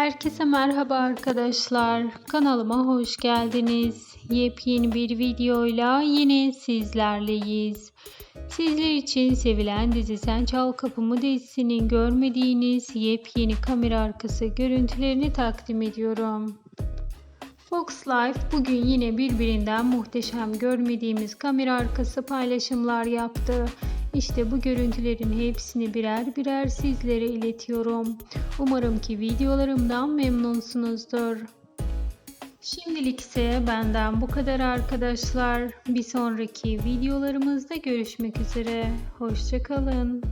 Herkese merhaba arkadaşlar. Kanalıma hoş geldiniz. Yepyeni bir videoyla yine sizlerleyiz. Sizler için sevilen dizi Sen Çal Kapımı dizisinin görmediğiniz yepyeni kamera arkası görüntülerini takdim ediyorum. Fox Life bugün yine birbirinden muhteşem görmediğimiz kamera arkası paylaşımlar yaptı. İşte bu görüntülerin hepsini birer birer sizlere iletiyorum. Umarım ki videolarımdan memnunsunuzdur. Şimdilik ise benden bu kadar arkadaşlar. Bir sonraki videolarımızda görüşmek üzere. Hoşçakalın.